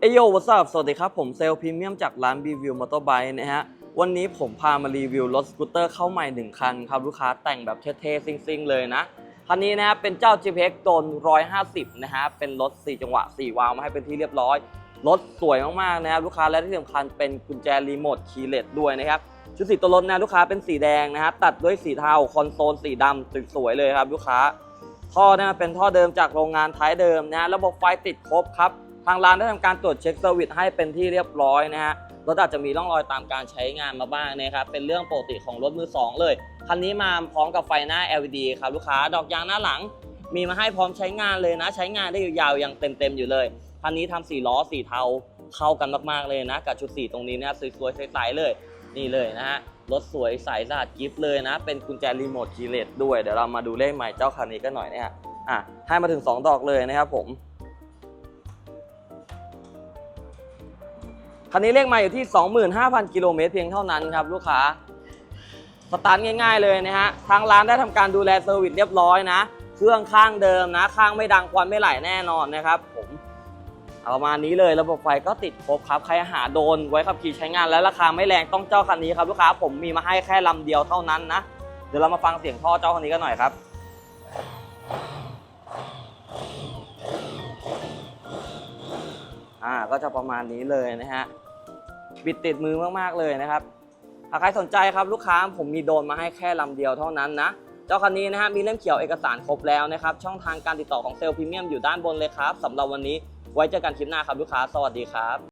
เอโยวัสดุสวัสดีครับ ผมเซลพรีเมียมจากร้าน b ีวิวมอเตอร์ไบค์นะฮะ วันนี้ผมพามารีวิวรถสกูตเตอร์เข้าใหม่หนึ่งคันครับ ลูกค้าแต่งแบบเท่ๆ ซิ่งๆ เลยนะ คันนี้นะเป็นเจ้า GPX โดน150 นะฮะ เป็นรถ 4 จังหวะ 4 วาล์วมาให้เป็นที่เรียบร้อย รถสวยมากๆ นะครับลูกค้าและที่สำคัญเป็นกุญแจรีโมทคีย์เลสด้วยนะครับ ชุดสีตัวรถนะลูกค้าเป็นสีแดงนะฮะตัดด้วยสีเทาคอนโซลสีดำสวยๆเลยครับลูกค้าท่อเนี่ยเป็นท่อเดิมจากโรงงานท้ายเดิมนะฮะระบบไฟติดครบครับ ทางร้านได้ทำการตรวจเช็คเซอร์วิสให้เป็นที่เรียบร้อยนะฮะรถอาจจะมีร่องรอยตามการใช้งานมาบ้างนะครับเป็นเรื่องปกติของรถมือสองเลยคันนี้มาพร้อมกับไฟหน้า LED ครับลูกค้าดอกยางหน้าหลัง มีมาให้พร้อมใช้งานเลยนะ ใช้งานได้ยาวๆยังเต็มๆอยู่เลยคันนี้ทำสีล้อสีเทาเข้ากันมากๆเลยนะกับชุดสีตรงนี้นะสวยๆใสๆเลยนี่เลยนะฮะรถสวยใสสะอาดกิฟต์เลยนะ เป็นกุญแจรีโมทคีเลสด้วย เดี๋ยวเรามาดูเลขใหม่เจ้าคันนี้กันหน่อยนะฮะอะให้มาถึง 2 ดอกเลยนะครับผม คันนี้เลขม่อยู่ที่ 25,000 กิโลเมตรเพียงเท่านั้นครับลูกค้าสตาร์ทง่ายๆเลยนะฮะ ทางร้านได้ทำการดูแลเซอร์วิสเรียบร้อยนะ เครื่องข้างเดิมนะ ข้างไม่ดังควันไม่ไหลแน่นอนนะครับผมเอาประมาณนี้เลยระบบไฟก็ติดครบครับ ใครหาโดนไว้ขับขี่ใช้งานและราคาไม่แรงต้องเจ้าคันนี้ครับลูกค้าผมมีมาให้แค่ลำเดียวเท่านั้นนะ เดี๋ยวเรามาฟังเสียงท่อเจ้าคันนี้กันหน่อยครับ อ่าก็จะประมาณนี้เลยนะฮะบิดติดมือมากๆเลยนะครับหากใครสนใจครับลูกค้าผมมีโดนมาให้แค่ลำเดียวเท่านั้นนะเจ้าคันนี้นะฮะมีเล่มเขียวเอกสารครบแล้วนะครับช่องทางการติดต่อของเซลล์พรีเมียมอยู่ด้านบนเลยครับสำหรับวันนี้ไว้เจอกันคลิปหน้าครับลูกค้าสวัสดีครับ